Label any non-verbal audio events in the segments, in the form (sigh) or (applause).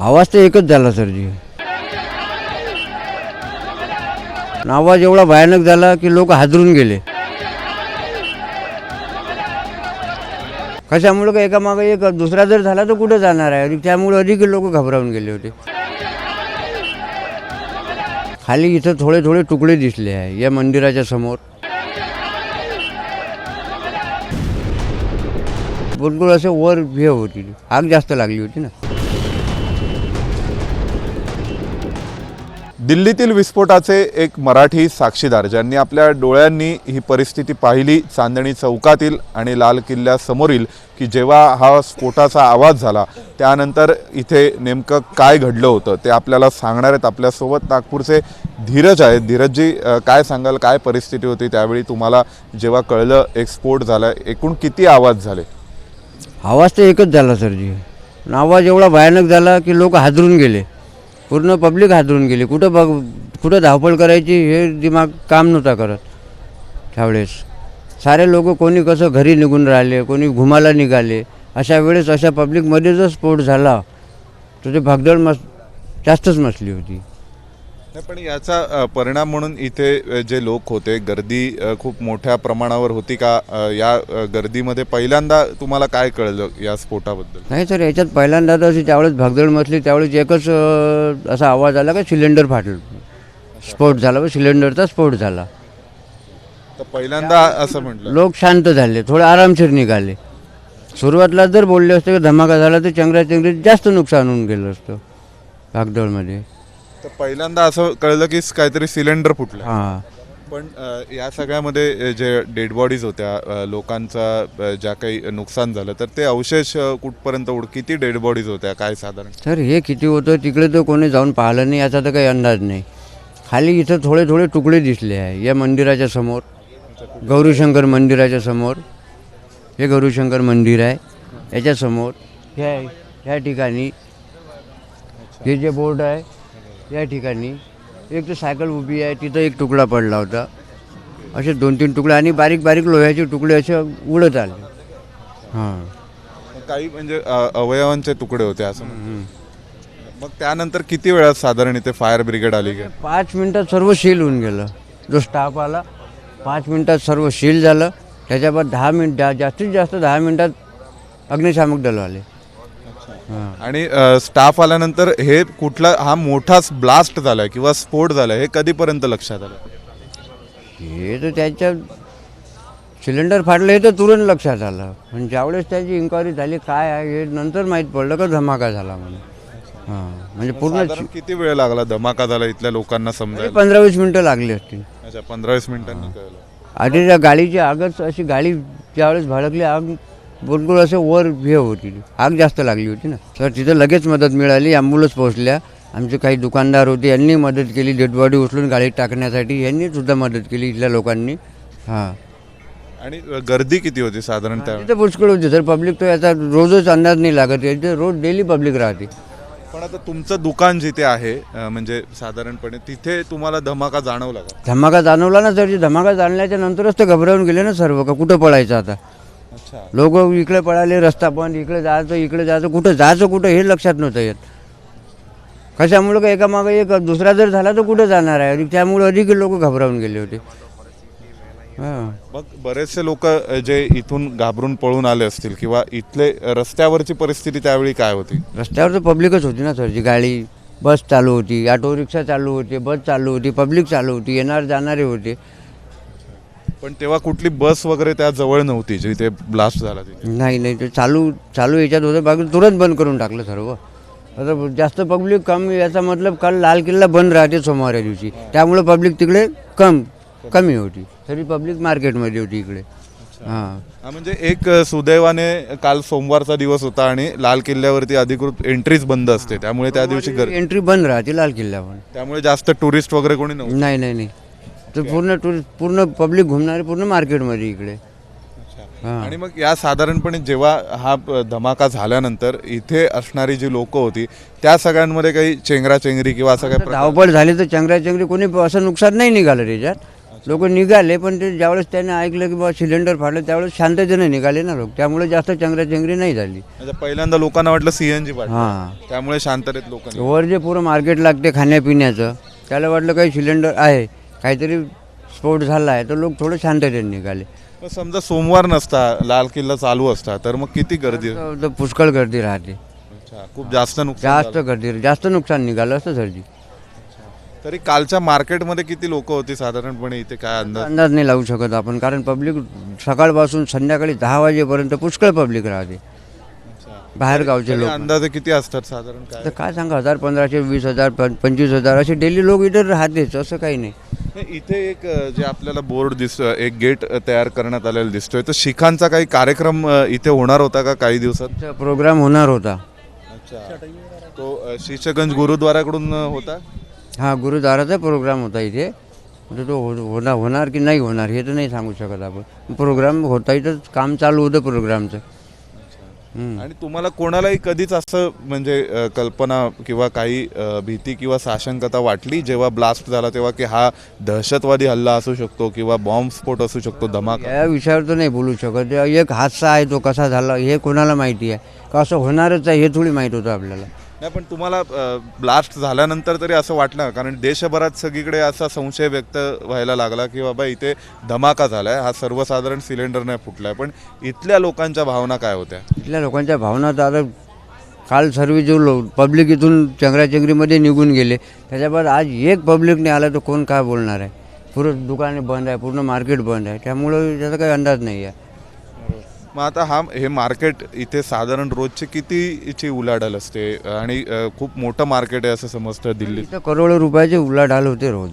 आवाज तर एकच झाला सरजी. आवाज एवढा भयानक झाला की लोक हादरून गेले. कशामुळे का एकामागे एक दुसरा जर झाला तर कुठं जाणार आहे? त्यामुळे अधिक लोक घबरावून गेले होते. खाली इथं थोडे थोडे तुकडे दिसले आहे या मंदिराच्या समोर. बिलकुल असं वर हे होती. आग जास्त लागली होती ना. दिल्लीतील विस्फोटाचे एक मराठी साक्षीदार ज्यांनी आपल्या डोळ्यांनी ही परिस्थिती पाहिली चांदणी चौकातील आणि लाल किल्ल्यासमोरील की जेव्हा हा स्फोटाचा आवाज झाला त्यानंतर इथे नेमकं काय घडलं होतं ते आपल्याला सांगणार आहेत आपल्यासोबत नागपूरचे धीरज आहेत. धीरजजी काय सांगाल काय परिस्थिती होती? त्यावेळी तुम्हाला जेव्हा कळलं एक स्फोट झाला एकूण किती आवाज झाले? आवाज तर एकच झाला सरजी. आवाज एवढा भयानक झाला की लोक हादरून गेले. पूर्ण पब्लिक हादरून गेली. कुठं बघ कुठं धावपळ करायची हे दिमाग काम नव्हता करत त्यावेळेस. सारे लोक कोणी कसं घरी निघून राहिले कोणी घुमाला निघाले अशा वेळेस अशा पब्लिकमध्ये जर स्फोट झाला. तर ते भागदौड मस जास्तच मसली होती. नाही, पण याचा परिणाम म्हणून इथे जे लोक होते गर्दी खूप मोठ्या प्रमाणावर होती का या गर्दीमध्ये पहिल्यांदा तुम्हाला काय कळलं या स्फोटाबद्दल? नाही सर याच्यात पहिल्यांदा तर अशी त्यावेळेस भागदळ मचली त्यावेळेस एकच असा आवाज आला का सिलेंडर फाटलं. स्फोट झाला व सिलेंडरचा स्फोट झाला. तर पहिल्यांदा असं म्हटलं. लोक शांत झाले थोडे आरामशीर निघाले. सुरुवातीला जर बोलले असते की धमाका झाला तर चंगराचंगरीत जास्त नुकसान होऊन गेलं असतं भागदळमध्ये. तर पहिल्यांदा असं कळलं की काहीतरी सिलेंडर फुटलं. हां. पण अ, या सगळ्यामध्ये जे डेड बॉडीज होत्या अ, लोकांचा अ, ज्या काही नुकसान झालं तर ते अवशेष अ, कुठपर्यंत उड किती डेड बॉडीज होत्या काय साधारण? सर हे किती होतं तिकडे तर कोणी जाऊन पाहिलं नाही याचा तर काही अंदाज नाही. खाली इथं थोडे थोडे तुकडे दिसले आहे या मंदिराच्या समोर. गौरीशंकर मंदिराच्या समोर. हे गौरीशंकर मंदिर आहे याच्या समोर. ह्या ह्या ठिकाणी. हे जे बोर्ड आहे या ठिकाणी एक तर सायकल उभी आहे तिथं एक तुकडा पडला होता. असे दोन तीन तुकडे आणि बारीक बारीक लोह्याचे तुकडे असे उडत आले. हां. काही म्हणजे अ, अवयवांचे तुकडे होते असं. मग त्यानंतर किती वेळात साधारण इथे फायर ब्रिगेड आली का पाच मिनटात सर्व सील होऊन गेलं. जो स्टाफ आला पाच मिनटात सर्व सील झालं. त्याच्यावर दहा मिनिट जा- जास्तीत जास्त दहा मिनटात अग्निशामक दल आले. आणि स्टाफ आल्यानंतर हे कुठला हा मोठाच ब्लास्ट झालाय किंवा स्फोट झालाय हे कधीपर्यंत लक्षात आलं? हे तर त्याच्या सिलेंडर फाटलं हे तर तुरंत लक्षात आलं. पण ज्यावेळेस त्याची इन्क्वायरी झाली काय आहे हे नंतर माहीत पडलं का धमाका झाला म्हणून. हां म्हणजे पूर्ण किती वेळ लागला धमाका झाला इथल्या लोकांना समजायला? पंधरा वीस मिनटं लागली असतील अच्छा पंधरा वीस मिनिटांनी कळलं. आधी त्या गाडीची आगच अशी गाडी ज्यावेळेस भडकली आग बिलकुल असं वर हे होती आग जास्त लागली होती ना. तर तिथं लगेच मदत मिळाली ॲम्ब्युलन्स पोहोचल्या. आमचे काही दुकानदार होते यांनी मदत केली. डेड बॉडी उचलून गाडीत टाकण्यासाठी यांनी सुद्धा मदत केली इथल्या लोकांनी. हां. आणि गर्दी किती होती साधारण त्या तिथं पुष्कळ होती. सर पब्लिक तो याचा रोजच अंदाज नाही लागत. याचे रोज डेली पब्लिक राहते. पण आता तुमचं दुकान जिथे आहे अ, म्हणजे साधारणपणे तिथे तुम्हाला धमाका जाणवला का? धमाका जाणवला ना सर. धमाका जाणल्याच्या नंतरच तर घबरावून गेले ना सर्व. का कुठं पळायचं आता? लोक इकडे पळाले रस्ता बंद इकडे जायचं इकडे जायचं कुठं जायचं कुठं हे लक्षात नव्हतं येत. कशामुळे का एकामागे एक दुसरा जर झाला तर कुठं जाणार आहे? त्यामुळे अधिक लोक घबरावून गेले होते. हां. मग बरेचसे लोक जे इथून घाबरून पळून आले असतील किंवा इथले रस्त्यावरची परिस्थिती त्यावेळी काय होती? रस्त्यावर तर पब्लिकच होती ना सरची गाडी बस चालू होती ऑटो रिक्षा चालू होती बस चालू होती पब्लिक चालू होती येणार जाणारे होते. पण तेव्हा कुठली बस वगैरे त्या जवळ नव्हती जिथे ब्लास्ट झाला तिथे. नाही नाही ते चालू चालू याच्यात होतं बाकी तुरंत बंद करून टाकलं सर्व. आता जास्त पब्लिक कमी याचा मतलब काल लाल किल्ला बंद राहते सोमवाऱ्या दिवशी. त्यामुळे पब्लिक तिकडे कम कमी होती. तरी पब्लिक मार्केटमध्ये होती इकडे. हां. हा, म्हणजे एक अ, सुदैवाने काल सोमवारचा दिवस होता आणि लाल किल्ल्यावरती अधिकृत एंट्रीज बंद असते. त्यामुळे त्या दिवशी गर एंट्री बंद राहते लाल किल्ल्यावर. त्यामुळे जास्त टुरिस्ट वगैरे कोणी नव्हतं. नाही नाही नाही. तर पूर्ण टुरिस्ट पूर्ण पब्लिक घुमणारे पूर्ण मार्केटमध्ये इकडे. हां. आणि मग या साधारणपणे जेव्हा हा धमाका झाल्यानंतर इथे असणारी जी लोक होती त्या सगळ्यांमध्ये काही चेंगराचेंगरी किंवा असं प्रकार- धावपळ झाली तर चंगराचंगरी कोणी असं नुकसान नाही निघालं त्याच्यात लोक निघाले पण ते ज्यावेळेस त्याने ऐकलं की बाबा सिलेंडर फाडलं त्यावेळेस शांततेने निघाले ना लोक. त्यामुळे जास्त चंगराचंगरी नाही झाली. म्हणजे पहिल्यांदा लोकांना वाटलं सीएनजी पाठ हां. त्यामुळे शांततेत लोक वर जे पुरं मार्केट लागते खाण्यापिण्याचं त्याला वाटलं काही सिलेंडर आहे. काहीतरी स्फोट झाला आहे तर लोक थोडं शांततेने निघाले. समजा सोमवार नसता लाल किल्ला चालू असता तर मग किती गर्दी? तर पुष्कळ गर्दी राहते. अच्छा खूप जास्त नुकसान जास्त गर्दी जास्त नुकसान निघालं असतं सरजी तरी कालच्या मार्केटमध्ये किती लोक होती साधारणपणे इथे? काय अंदाज? अंदाज नाही लावू शकत आपण कारण पब्लिक सकाळपासून संध्याकाळी दहा वाजेपर्यंत पुष्कळ पब्लिक राहते. बाहेर गावचे तरी लोक. अंदाजे किती असतात साधारण काय? तर काय सांगा हजार पंधराशे वीस हजार पं- पंचवीस हजार असे डेली लोक इथे राहतेच असं काही नाही, (laughs) इथे एक जे आपल्याला बोर्ड दिसतोय एक गेट तयार करण्यात आलेला दिसतोय. तर शिखांचा काही कार्यक्रम इथे होणार होता का काही दिवसात? प्रोग्राम होणार होता. अच्छा. तो शीशगंज गुरुद्वाराकडून होता? हा गुरुद्वाराचा प्रोग्राम होता इथे. म्हणजे तो हो- होणार होणार की नाही होणार हे तर नाही सांगू शकत आपण. प्रोग्राम होता इथं काम चालू होतं प्रोग्रामचं. आणि तुम्हाला कोणालाही कधीच असं म्हणजे कल्पना किंवा काही भीती किंवा साशंकता वाटली जेव्हा ब्लास्ट झाला तेव्हा की हा दहशतवादी हल्ला असू शकतो किंवा बॉम्ब स्फोट असू शकतो धमाका? या विषयावर तर नाही बोलू शकत. एक हादसा आहे तो कसा झाला हे कोणाला माहिती आहे? का असं होणारच आहे हे थोडी माहीत होतं आपल्याला. नाही पण तुम्हाला ब्लास्ट झाल्यानंतर तरी असं वाटलं कारण देशभरात सगळीकडे असा संशय व्यक्त व्हायला लागला की बाबा इथे धमाका झाला आहे हा सर्वसाधारण सिलेंडर नाही फुटलाय. पण इथल्या लोकांच्या भावना काय होत्या? इथल्या लोकांच्या भावना तर आता काल सर्व जो लो पब्लिक इथून चंगराचंगरीमध्ये निघून गेले त्याच्याबाद आज एक पब्लिक नाही आला तर कोण काय बोलणार आहे? पूर्ण दुकाने बंद आहे पूर्ण मार्केट बंद आहे त्यामुळं त्याचा काही अंदाज नाही आहे. मग आता हा हे मार्केट इथे साधारण रोजची कितीची उलाढाल असते? आणि अ, खूप मोठं मार्केट आहे असं समजतं दिल्लीत. इथं करोडो रुपयाचे उलाढाल होते रोज.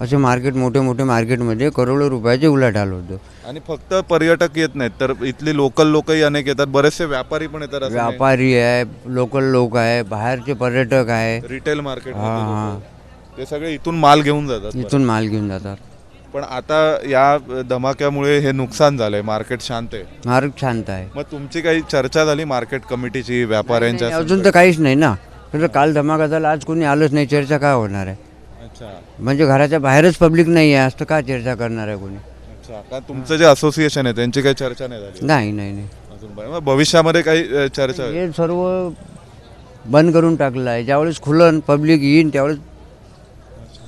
असे मार्केट मोठे मोठे मार्केटमध्ये करोडो रुपयाचे उलाढाल होतं. आणि फक्त पर्यटक येत नाहीत तर इथली लोकल लोकही अनेक येतात. बरेचसे व्यापारी पण येतात असं नाही. व्यापारी आहे लोकल लोक आहे बाहेरचे पर्यटक आहे. रिटेल मार्केट हां हां. ते सगळे इथून माल घेऊन जातात. इथून माल घेऊन जातात. पण आता या धमाक्यामुळे हे नुकसान झालंय मार्केट शांत आहे. मार्ग शांत आहे. मग तुमची काही चर्चा झाली मार्केट कमिटीची व्यापाऱ्यांच्या अजून तर काहीच नाही ना. तर काल धमाका झाला आज कोणी आलंच नाही चर्चा काय होणार आहे? अच्छा. म्हणजे घराच्या बाहेरच पब्लिक नाही आहे असं का चर्चा करणार आहे कोणी? अच्छा का तुमचं जे असोसिएशन आहे त्यांची काही चर्चा नाही झाली. नाही नाही नाही. अजून बाहेर. मग भविष्यामध्ये काही अ, चर्चा होईल? हे सर्व बंद करून टाकलं आहे. ज्यावेळेस खुलन पब्लिक येईन त्यावेळेस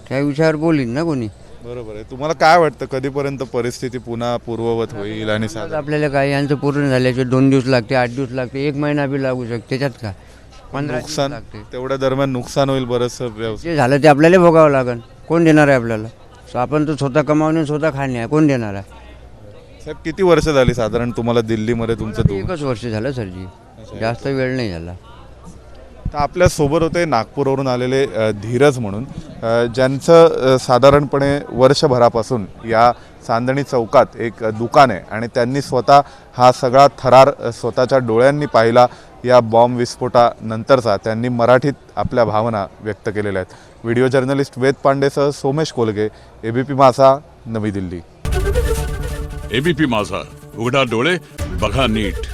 त्या विषयावर बोलीन ना कोणी? बरोबर आहे. तुम्हाला काय वाटतं कधीपर्यंत परिस्थिती पुन्हा पूर्ववत होईल आणि साधारण आपल्याला काय यांचं पूर्ण झाल्याचे दोन दिवस लागते आठ दिवस लागते एक महिना बी लागू शकते त्याच्यात का? पंधरा दिवस नुकसान लागते. तेवढ्या दरम्यान नुकसान होईल बरंचसं व्यवसाय जे झालं ते आपल्याला भोगावं लागेल कोण देणार आहे आपल्याला? So आपण तर स्वतः कमावणे स्वतः खाणे आहे. कोण देणार आहे? साहेब किती वर्ष झाली साधारण तुम्हाला दिल्लीमध्ये तुमचं दु- एकच वर्ष झालं सरजी. जास्त वेळ नाही झाला. तर आपल्यासोबत होते नागपूरवरून आलेले धीरज म्हणून. ज्यांचं साधारणपणे वर्षभरापासून या चांदणी चौकात एक दुकान आहे आणि त्यांनी स्वतः हा सगळा थरार स्वतःच्या डोळ्यांनी पाहिला या बॉम्ब विस्फोटानंतरचा. त्यांनी मराठीत आपल्या भावना व्यक्त केलेल्या आहेत. व्हिडिओ जर्नलिस्ट वेद पांडेसह सोमेश कोलगे एबीपी माझा नवी दिल्ली. एबीपी माझा. उघडा डोळे बघा नीट.